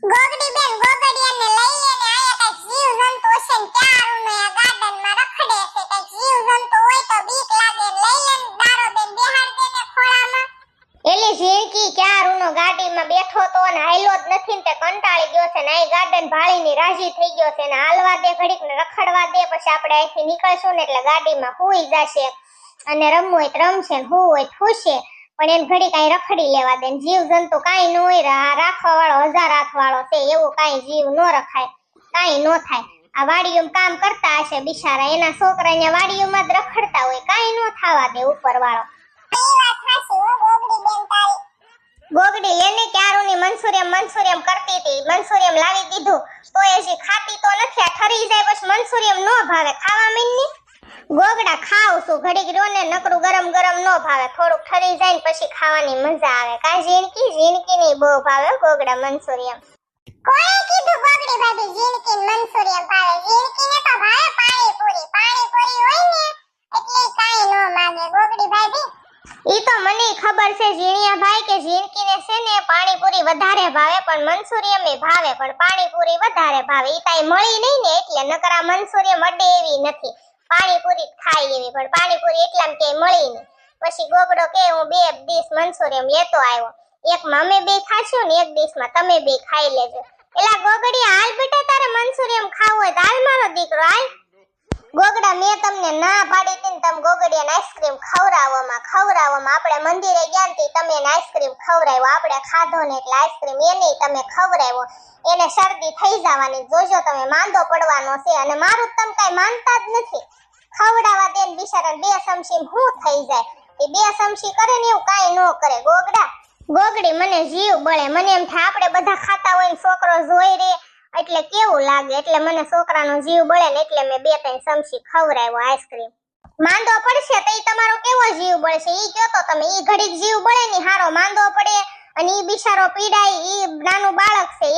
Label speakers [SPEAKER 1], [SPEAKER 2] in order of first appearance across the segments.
[SPEAKER 1] ગોગડી બેન, ગોગડિયાને લઈ લે આયા કંઈક જીવ જંતુ હશે ને ક્યારું ને આ ગાર્ડનમાં રખડે છે. કંઈક જીવ જંતુ હોય તો બીક લાગે લઈ લે દારો બેન બેહાડ દે ને ખોળામાં.
[SPEAKER 2] એલી ઝીણકી ક્યારુનો ગાડીમાં બેઠો તો ને જ નથી તે કંટાળી ગયો છે ને આય ગાર્ડન ભાળીની રાજી થઈ ગયો છે ને હાલવા દે ઘડીક ને રખડવા દે પછી આપણે અહીંથી નીકળશું ને એટલે ગાડીમાં હુઈ જશે. અને રમવું હોય તો રમશે હું હોય તો હુશે પણ એને ઘડી કાંઈ રખડી લેવા દે જીવ જંતુ કાંઈ ન રાખવા વાળો, હજાર હાથ વાળો એવું કાંઈ જીવ ન રખાય, કાંઈ ન થાય. આ વાડીઓમાં કામ કરતા હશે બિચારા. એના છોકરા ને વાડીઓમાં જ રખડતા હોય, કાંઈ ન થવા દે ઉપર વાળો.
[SPEAKER 1] ગોગડી
[SPEAKER 2] લેને ક્યારું ની મનસુરિયમ મનસુરિયમ કરતી હતી. મનસુરિયમ લાવી દીધું, તો એ ખાતી તો નથી, આ ઠરી જાય, પછી મનસુરિયમ નો ભાવે. ખાવા મીની ગોગડા ખાવ છું, ઘડીક રોને ને નકરું ગરમ ગરમ નો ભાવે. થોડુંક ઠરી જાય ને પછી ખાવાની મજા આવે. કા ઝીણકી ઝીણકી ની બહુ ભાવે ગોગડા મનસુરિયમ
[SPEAKER 1] કોણે કીધું ગોગડી ભાભી ઝીણકી ને ભાવે? ઝીણકીને તો ભાવે પાણીપુરી. પાણીપુરી હોય ને એટલે કાઈ નો માંગે. ગોગડી ભાભી,
[SPEAKER 2] ઈ તો મને ખબર છે ઝીણિયા ભાઈ કે ઝીણકીને છે ને પાણીપુરી વધારે ભાવે, પણ મનસુરિયમ એ ભાવે. પણ પાણીપુરી વધારે ભાવે. ઈ તાઈ મળી નહીં ને એટલે નકરા મનસુરિયમ અડે એવી નથી. પાણીપુરી ખાઈ એવી પણ પાણીપુરી એટલામાં કે મળી નહીં. પછી ગોગડો કે હું બે ડીશ મનસુરિયમ લેતો આવ્યો. એક મમે બે ખાશું ને એક ડીશમાં તમે બે ખાઈ લેજો. એલા ગોગડી હાલ બેટા, તારે મનસુરિયમ ખાવું હોય હાલ મારો દીકરો, હાલ. ગોગડા, મેં તમને ના પાડી હતી ને તમે ગોગડિયાને આઈસ્ક્રીમ ખવડાવવામાં ખવડાવવામાં આપણે મંદિરે ગયા ને તી તમે એને આઈસ્ક્રીમ ખવડાવ્યો. આપણે ખાધો ને એટલે આઈસ્ક્રીમ એને તમે ખવડાવ્યો. એને શરદી થઈ જવાની, જોજો તમે, માંદો પડવાનો છે. અને મારું તમે કાંઈ માનતા જ નથી. ખવડાવવા દે ને બિચારા બે સમસી હું થઈ જાય. એ બે સમસી કરે ને એવું કાંઈ ન કરે. ગોગડા, ગોગડી મને જીવ બળે. મને એમ થાય આપણે બધા ખાતા હોય છોકરો જોઈ રે. એટલે કેવું લાગે? એટલે મને છોકરાનો જીવ બળે ને એટલે મેં બે ત્રણ સમસી ખવડાવ્યો આઈસ્ક્રીમ. માંદો પડશે તો ઈ તમારો કેવો જીવ બળશે? ઈ કયો તો તમે, ઈ ઘડીક જીવ બળે ને હારો માંદો પડે. અને ઈ બિચારો પીડાય, ઈ નાનું બાળક છે.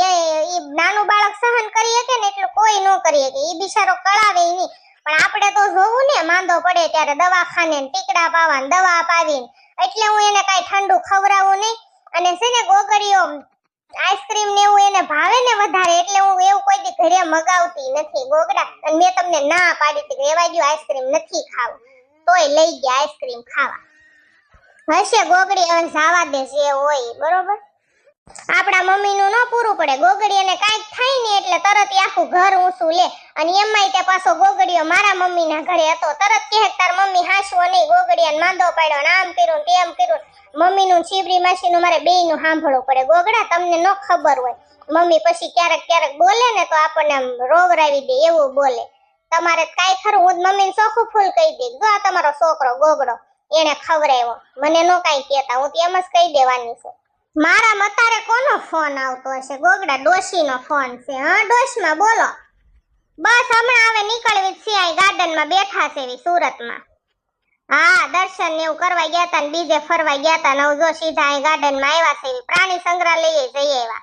[SPEAKER 2] એ નાનું બાળક સહન કરી શકે ને એટલું કોઈ ન કરી શકે. ઈ બિચારો કળાવે નહીં. પણ આપણે તો જોવું ને, માંદો પડે ત્યારે દવાખાને ટીકડા પાવા દવા પાવીને. એટલે હું એને કાંઈ ઠંડુ ખવડાવું નહીં. અને છે ને ગોગડીઓ આઈસ્ક્રીમ ને એવું એને ભાવે ને વધારે, એટલે હું એવું કોઈ દી ઘરે મગાવતી નથી ગોગડા અને મેં તમને ના પાડી હતી રેવા દ્યો આઈસ્ક્રીમ, નથી ખાવું. તોય લઈ ગયા આઈસ્ક્રીમ ખાવા. હશે ગોગડી હવે જાવા દે જે હોય, બરોબર? આપણા મમ્મીનું ન પૂરું પડે. ગોગડી એને કાંઈક થાય ને એટલે તરત આખું ઘર ઊંચું લે. અને એમાંય તે પાછો ગોગડીયો મારા મમ્મીના ઘરે હતો. તરત કહે તાર મમ્મી હાસવો નહીં, ગોગડીયાને માંદો પાડ્યો ને આમ કર્યું તેમ કર્યું મમ્મીનું છીબરી માસીનું મારે બેયનું સાંભળવું પડે. ગોગડા, તમને ન ખબર હોય. મમ્મી પછી ક્યારેક ક્યારેક બોલે ને તો આપણને આમ રોવરાવી દે, એવું બોલે. તમારે કાંઈ ખરું? હું મમ્મીને ચોખ્ખું ફૂલ કહી દઈશ. જો આ તમારો છોકરો ગોગડો, એને ખવરાવ્યો મને નો કાંઈ કહેતા, હું તો એમ જ કહી દેવાની છું. મારા મતારે કોનો ફોન આવતો હશે? ગોગડા, ડોશીનો ફોન છે. હા, ડોશમાં બોલો. બસ હમણાં હવે નીકળવી છે અહીં ગાર્ડનમાં બેઠા છે એવી સુરતમાં. હા, દર્શન ને એવું કરવા ગયા તા ને બીજે ફરવા ગયા તા ને જો સીધા અહીં ગાર્ડનમાં આવ્યા છે એવી પ્રાણી સંગ્રહાલય જઈ આવ્યા.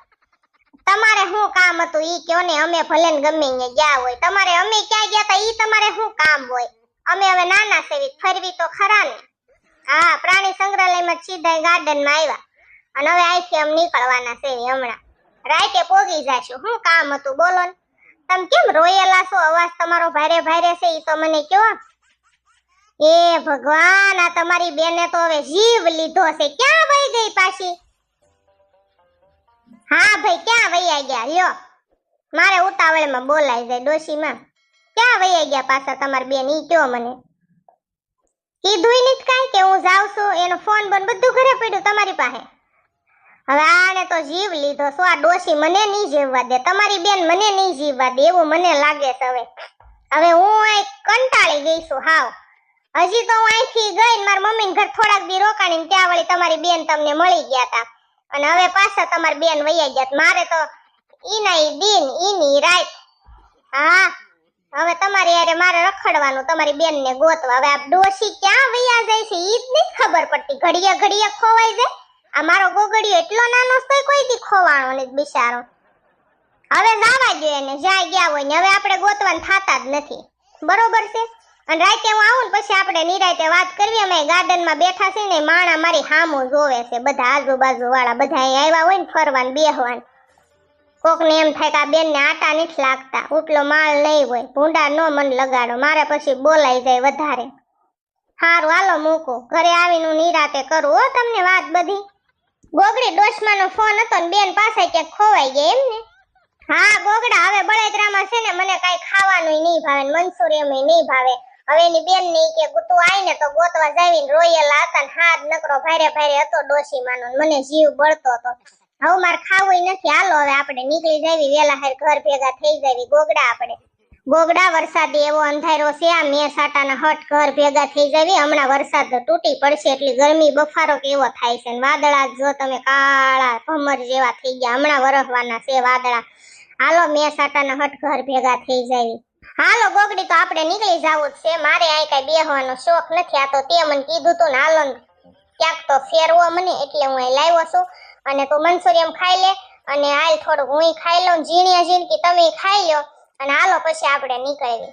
[SPEAKER 2] તમારે શું કામ હતું? ઈ કયો ને અમે ભલે ને ગમે ગયા હોય. તમારે અમે ક્યાં ગયા તા? ઈ તમારે શું કામ હોય? અમે હવે નાના એવી ફરવી તો ખરા ને? હા, પ્રાણી સંગ્રહાલયમાં સીધા ગાર્ડનમાં આવ્યા. અને હવે અહીંથી આમ નીકળવાના છે હમણાં. રાતે પોગી જાશું. શું કામ હતું? બોલો ને. તમે કેમ રોયેલા છો? અવાજ તમારો ભારે ભારે છે એ તો મને કયો. એ ભગવાન, આ તમારી બેને તો હવે જીવ લીધો છે. ક્યાં વહી ગઈ પાછી? હા ભાઈ, ક્યાં વૈયા ગયા? લ્યો. મારે ઉતાવળમાં બોલાઈ જાય ડોશીમાં. ક્યાં વહી ગયા પાછા તમારી બેન? ઈ કયો મને. કીધું નથી કાંઈ કે હું જાઉં છું? એનો ફોન બોન બધું ઘરે પડ્યું તમારી પાસે. હવે આને તો જીવ લીધો છો. આ ડોશી મને નહીં જીવવા દે. તમારી બેન મને નહીં જીવવા દે એવું મને લાગે છે હવે. હવે હું અહીં કંટાળી ગઈ છું હાવ. હજી તો હું અહીંથી ગઈ ને મારા મમ્મીને ઘર થોડાક દી રોકાણી ત્યાં વળી તમારી બેન તમને મળી ગયા તા. અને હવે પાછા તમારી બેન વૈયા ગયા મારે તો ઈના દિન, ઈની રાત. હા, હવે તમારી યારે મારે રખડવાનું, તમારી બેન ને ગોતવા. હવે આ ડોશી ક્યાં વૈયા જાય છે? ઈ જ નહીં ખબર પડતી. ઘડીએ ઘડીએ ખોવાઈ જાય. આ મારો ગોગડીયો એટલો નાનો છે કોઈ દી ખોવાણો ને બિચારો. હવે જવા દો એને, જ્યાં ગયા હોય ને, હવે આપણે ગોતવાન થાતા જ નથી. બરોબર છે? અને રાતે હું આવું ને પછી આપણે નિરાતે વાત કરવી, અમે ગાર્ડનમાં બેઠા છે ને, માણા મારી હામો જોવે છે. બધા આજુબાજુ વાળા બધા અહીં આવ્યા હોય ને, ફરવાન, બેહવાન. કોકને એમ થાય કે આ બેનને આટા નથી લાગતા. ઉપલો માલ નહીં હોય. ભૂંડા નો મન લગાડો. મારે પછી બોલાઈ જાય વધારે. સારું હાલો મૂકો. ઘરે આવીને હું નિરાતે કરું, હો, તમને વાત બધી. ગોગડી ડોશમાનો ફોન હતો ને બેન પાસે કે ખોવાઈ ગયા એમ ને? હા, ગોગડા, હવે બળેતરામાં છે ને મને કાંઈ ખાવાનું નહીં ભાવે ને મંચુરિયમ નહીં ભાવે. હવે એની બેનની કે તું આય ને તો ગોતવા જાવીને રોયેલા હતા ને હાથ નકરો ભારે ભારે હતો ડોશીમાનો માનો મને જીવ બળતો હતો. હવે મારે ખાવું નથી. હાલો, હવે આપણે નીકળી જાવી, વેલા હાર ઘર ભેગા થઈ જાવી. ગોગડા આપણે ગોગડા વરસાદ એવો અંધારો છે, આ મેં સાટાના હટ ઘર ભેગા થઈ જવી, હમણાં વરસાદ તૂટી પડશે, એટલી ગરમી, બફારો કેવો થાય છે વાદળા જો તમે કાળા ભમર જેવા થઈ ગયા, હમણાં વરસવાના છે વાદળા. હાલો મેં સાટાના હટ ઘર ભેગા થઈ જવી. હાલો, ગોગડી, તો આપણે નીકળી જવું જ છે, મારે અહીં કઈ બેહવાનો શોખ નથી, આ તો તે મને કીધું તું ને હાલો ક્યાંક તો ફેરવો મને, એટલે હું અહીં લાવ્યો છું. અને તું મંચુરિયમ ખાઈ લે, અને હાલ થોડુંક હું ખાઈ લઉં, ઝીણિયા ઝીણકી તમે ખાઈ લો. અને હાલો પછી આપણે નીકળીએ.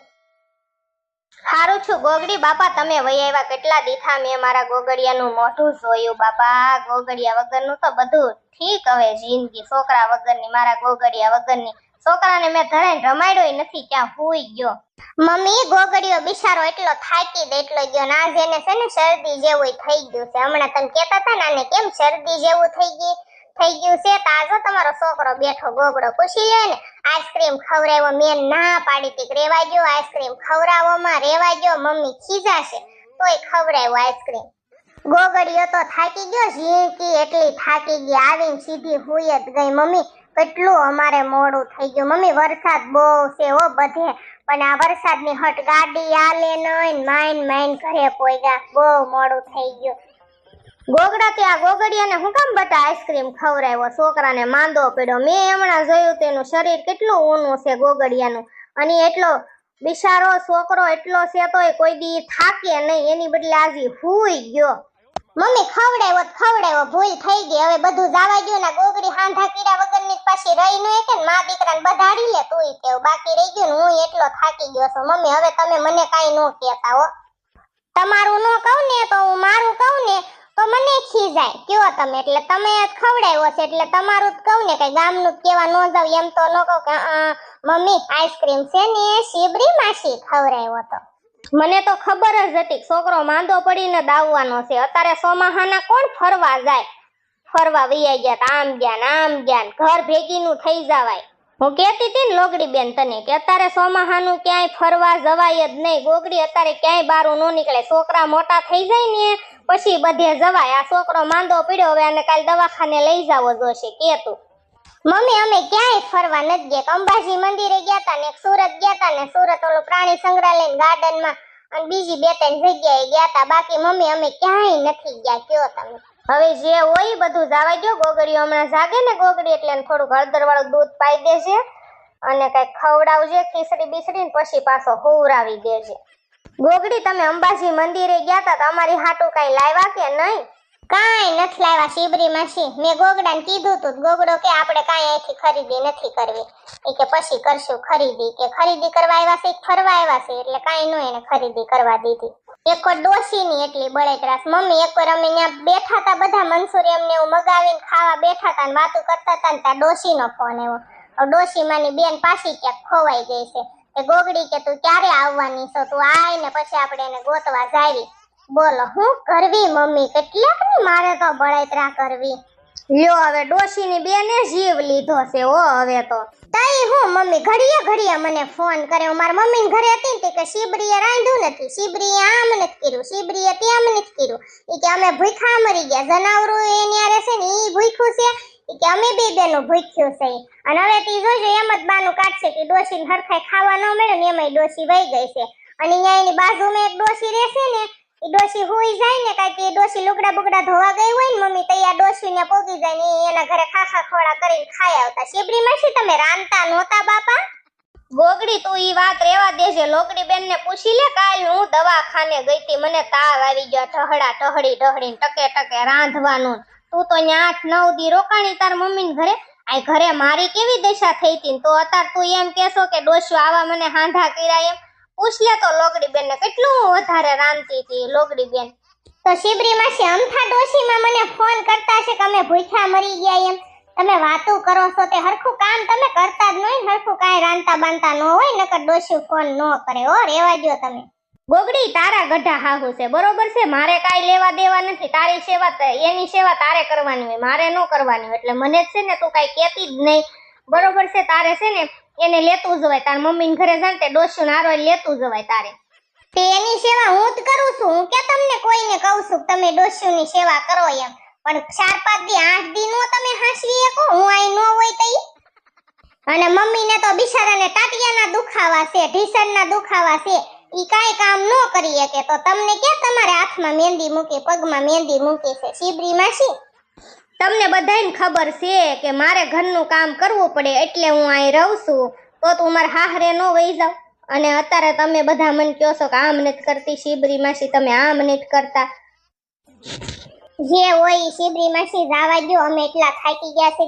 [SPEAKER 2] સારું છું ગોગડી બાપા, તમે વહી આવ્યા કેટલા દીઠા મેં મારા ગોગડિયાનું મોઢું જોયું બાપા. ગોગડિયા વગરનું તો બધું ઠીક હવે જિંદગી. છોકરા વગરની, મારા ગોગડિયા વગરની. છોકરાને મેં ધરાઈને રમાડ્યો નથી ક્યાં હુઈ ગયો. મમ્મી ગોગડીઓ બિચારો એટલો થાકી દે, એટલો ગયો. ના, જેને છે ને શરદી જેવું થઈ ગયું છે. હમણાં તમે કહેતા હતા ને કેમ શરદી જેવું થઈ ગયું થઈ ગયું છે તાજો તમારો છોકરો બેઠો ગોગડો પૂછી લે ને, આઈસ્ક્રીમ ખવડાવ્યો મેં ના પાડી તીક રેવા ગયો આઈસ્ક્રીમ ખવડાવવામાં રેવા ગયો મમ્મી ખીજાશે. તોય ખવડાવ્યો આઈસ્ક્રીમ. ગોગડીયો તો થાકી ગયો ઝીણકી એટલી થાકી ગઈ, આવીને સીધી હુઈ જ ગઈ. મમ્મી, કેટલું અમારે મોડું થઈ ગયું. મમ્મી, વરસાદ બહુ છે હો બધે. પણ આ વરસાદની હટ ગાડી આલે નહીં માઇન માઇન ઘરે કોઈ ગયા બહુ મોડું થઈ ગયું. ગોગડા ત્યાં ગોગડિયાને હું કામ બટા આઈસ્ક્રીમ ખવડાવ્યો? છોકરાને માંદો પડ્યો. મેં હમણાં જોયું તેનું શરીર કેટલું ઊનું છે ગોગડિયાનું. અને એટલો બિચારો છોકરો એટલો છે તોય કોઈ દી થાકે નહીં. એની બદલે આજે હુઈ ગયો. મમ્મી, ખવડાવ્યો ખવડાવ્યો. ભૂલ થઈ ગઈ. હવે બધું જવા ગયું ને ગોગડી હાંધા કીડા વગરની પાછી રહી ન કે મા દીકરાને બધાડી લે તું કેવું બાકી રહી ગયું હું એટલો થાકી ગયો છું. મમ્મી, હવે તમે મને કાંઈ ન કહેતા હો. તમારું ન કહું ને તો હું મારું કહું ને તો મને ખીજાય કયો તમે? એટલે તમે જ ખવડાવ્યો છે. એટલે તમારું જ કહું ને કે ગામનું જ કહેવા ન જાવ એમ તો ન કહું કે મમ્મી, આઈસ્ક્રીમ છે ને શીબરી માસી ખવડાવ્યો તો મને તો ખબર જ હતી છોકરો માંદો પડીને દાવવાનો છે. અત્યારે સોમાહાના કોણ ફરવા જાય? ફરવા વૈયા ગયા આમ ગયા આમ ગયા ઘર ભેગીનું થઈ જવાય. હું કહેતી હતી ને લોગડી બેન તને, કે અત્યારે સોમાહાનું ક્યાંય ફરવા જવાય જ નહીં. ગોગડી અત્યારે ક્યાંય બારું ન નીકળે. છોકરા મોટા થઈ જાય ને, પછી બધે જવાય. આ છોકરો માંદો પીડ્યો હવે અને કાલ દવાખાને લઈ જાવો જોશે, કે તું. મમ્મી, અમે ક્યાંય ફરવા નથી ગયા. અંબાજી મંદિરે ગયા હતા ને સુરત ગયા હતા ને. સુરત ઓલું પ્રાણી સંગ્રહાલય ગાર્ડનમાં અને બીજી બે ત્રણ જગ્યાએ ગયા હતા બાકી મમ્મી, અમે ક્યાંય નથી ગયા, કયો તમે. હવે જે હોય એ બધું જાવા દો ગોગડીઓ હમણાં જાગે ને ગોગડી એટલે એને થોડુંક હળદર વાળું દૂધ પાઈ દેજે અને કઈ ખવડાવજે, ખીચડી બીસડી ને પછી પાછો હુવરાવી દેજે. ગોગડી, તમે અંબાજી મંદિરે ગયા તા તો અમારી હાટું કઈ લાવ્યા કે નહીં? કાંઈ નથી લાવ્યા, શિબરી માસી. મેં ગોગડાને કીધું તું ગોગડો કે આપણે કાંઈ અહીંથી ખરીદી નથી કરવી. એ કે પછી કરશું ખરીદી, કે ખરીદી કરવા આવ્યા છે ફરવા આવ્યા છે, એટલે કાંઈ નો એને ખરીદી કરવા દીધી. એક ડોશીની એટલી બળેતરાસ મમ્મી એક વાર અમે ત્યાં બેઠા હતા બધા મનસુરી અમને એવું મગાવીને ખાવા બેઠા હતા ને વાતું કરતા હતા ને ત્યાં ડોશીનો ફોન આવ્યો. ડોસી માની બેન પાછી ક્યાંક ખોવાઈ ગઈ છે. એ ગોગડી કે, તું ક્યારે આવવાની છો? તું આય ને પછી આપણે એને ગોતવા જાવી. બોલો, હું કરવી મમ્મી? કેટલાકની મારે તો બળેતરા કરવી. લ્યો હવે ડોશીની બેને જીવ લીધો છે ઓ હવે તો. તઈ હું મમ્મી ઘડીએ ઘડીએ મને ફોન કરે હું મારા મમ્મી ઘરે હતી ને કે શિબરીએ રાંધ્યું નથી. શિબરીએ આમ નથી કર્યું. શિબરીએ ત્યાં નથી કર્યું. એ કે અમે ભૂખા મરી ગયા. જનાવરો એ ન્યા રહેશે ને એ ભૂખ્યું છે. કે અમે બે બેનું ભૂખ્યું છે. અને હવે તી જોજો એમ જ બાનું કાઢશે કે ડોશીને હરખાઈ ખાવા ન મળ્યું ને એમાંય ડોશી વહી ગઈ છે. અને અહીંયા એની બાજુમાં એક ડોશી રહેશે ને ઈ ડોશી હુઈ જાય ને કાંઈ એ ડોશી લુગડા બુગડા ધોવા ગઈ હોય ને મમ્મી ત્યાં ડોશી ને પોગી જાય ને એના ઘરે ખાખા ખોળા કરીને ખાઈ આવતા. શેબડી માસી તમે? રાંધતા નહોતા બાપા? ગોગડી, તું ઈ વાત રેવા દેજે. લોકડી બેન ને પૂછી લે કાલ હું દવાખાને ગઈ તી મને તાવ આવી ગયો. ઠહડા ઠહડી ઠહડી ટકે ટકે રાંધવાનું. તું તો ન્યા આઠ, નવ દી રોકાણી તાર મમ્મી ઘરે. આ ઘરે મારી કેવી દશા થઈ હતી તો? અત્યારે તું એમ કેશો કે ડોસ્યો આવા મને હાંધા કર્યા એમ. પૂછ તો લોગડી બેન ને કેટલું વધારે રાંધતી હતી લોગડી બેન? તો શિબરી માસી અમથા ડોશીમાં મને ફોન કરતા છે કે અમે ભૂખ્યા મરી ગયા એમ. તમે વાતો કરો છો તે હરખું કામ તમે કરતા જ નહીં હરખું કાંઈ રાંધતા બાંધતા ન હોય નકર ડોશી ફોન ન કરે. હો રેવા દ્યો તમે. ગોગડી તારા ગઢા હાહુ છે. બરોબર છે? મારે કાંઈ લેવા દેવા નથી. તારી સેવા એની સેવા તારે કરવાની હોય મારે ન કરવાની હોય. એટલે મને જ છે ને તું કાંઈ કહેતી જ નહીં. બરોબર છે, તારે છે ને એને લેતું જવાય. તાર મમ્મીને ઘરે જાય તે નારો લેતું જવાય તારે. તે એની સેવા હું જ કરું છું. હું કે તમને કોઈને કહું છું તમે ડોસ્યુની સેવા કરો એમ. પણ ચાર પાંચ દી, આઠ દી નો તમે હાંસવી શકો? હું અહીં ન હોય તો અને અને મમ્મીને તો બિચારાને ટાટિયાના દુખાવા છે, ઢીસણના દુખાવા છે. ઈ કાંઈ કામ ન કરી શકે. તો તમને કે તમારે હાથમાં મહેંદી મૂકી, પગમાં મહેંદી મૂકી છે? શિબરી માસી? તમને બધાને ખબર છે કે મારે ઘરનું કામ કરવું પડે એટલે હું અહીં રહું છું. તો તું મારા હાહરે ન વહી જાવ. અને અત્યારે તમે બધા મને કહો છો કે આમ નથી કરતી શિબરી માસી, તમે આમ નથી કરતા. જે હોય શિબરી માસી જાવા દ્યો, અમે એટલા થાકી ગયા છે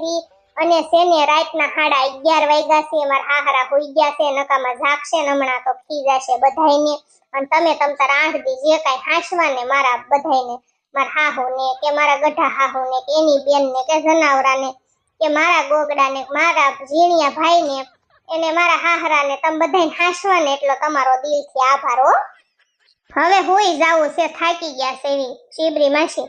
[SPEAKER 2] અને શેને રાતના સાડા અગિયાર વાગ્યા છે, મારા હાહરા હોઈ ગયા છે, નકામાં જાગશે ને હમણાં તો ખી જશે બધાયને. અને તમે તમ તાર આઠ દી જે કાંઈ હાંસવા ને મારા બધાયને. મારા હાહુ કે મારા ગઢા હાહુ કે એની બેન કે જનાવરા કે મારા ગોગડા મારા ઝીણિયા ભાઈ એને મારા હાહરા તમે બધાને હાંસવા એટલો તમારો દિલથી આભાર હો. હવે હોઈ જાવું છે, થાકી ગયા એવી શીબરી માસી.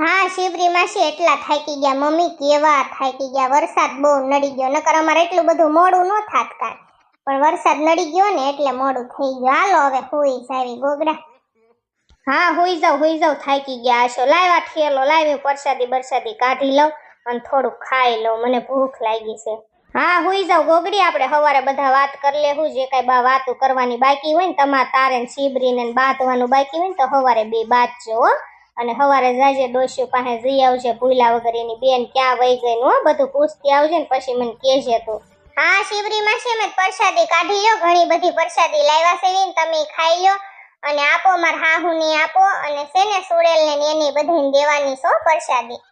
[SPEAKER 2] હા, શિબરી માસી એટલા થાકી ગયા, મમ્મી કેવા થાકી ગયા, વરસાદ બહુ નડી ગયો, નકર અમારે એટલું બધું મોડું ન થાત કાંઈ. પણ વરસાદ નડી ગયો ને એટલે મોડું થઈ ગયું. હાલો, હવે હોઈ જાવી ગોગડા. હા, હોઈ જાવ હોઈ જાવ થાકી ગયા હશો. લાવ્યા ઠેલો લાવી પરસાદી બરસાદી કાઢી લઉં અને થોડુંક ખાઈ લઉં. મને ભૂખ લાગી છે. હા, હોઈ જાવ ગોગડી, આપણે સવારે બધા વાત કરી લેવું જે કાંઈ બા વાતો કરવાની બાકી હોય ને, તમારે તારે ને શીબરીને બાંધવાનું બાકી હોય ને, તો સવારે બે બાંધજો હો. અને સવારે જાજે ડોસ્યું પાસે જઈ આવજે, ભૂલા વગર એની બેન ક્યાં વહી ગઈ હો. બધું પૂછતી આવજે ને, પછી મને કહેજે તું. હા શિવરી માસી મેં પ્રસાદી કાઢી લો ઘણી બધી પ્રસાદી લાવ્યા છે તમે ખાઈ લો અને આપો માર હાહુ ને આપો અને સેને ને સુડેલ ને એની બધી દેવાની સો પ્રસાદી.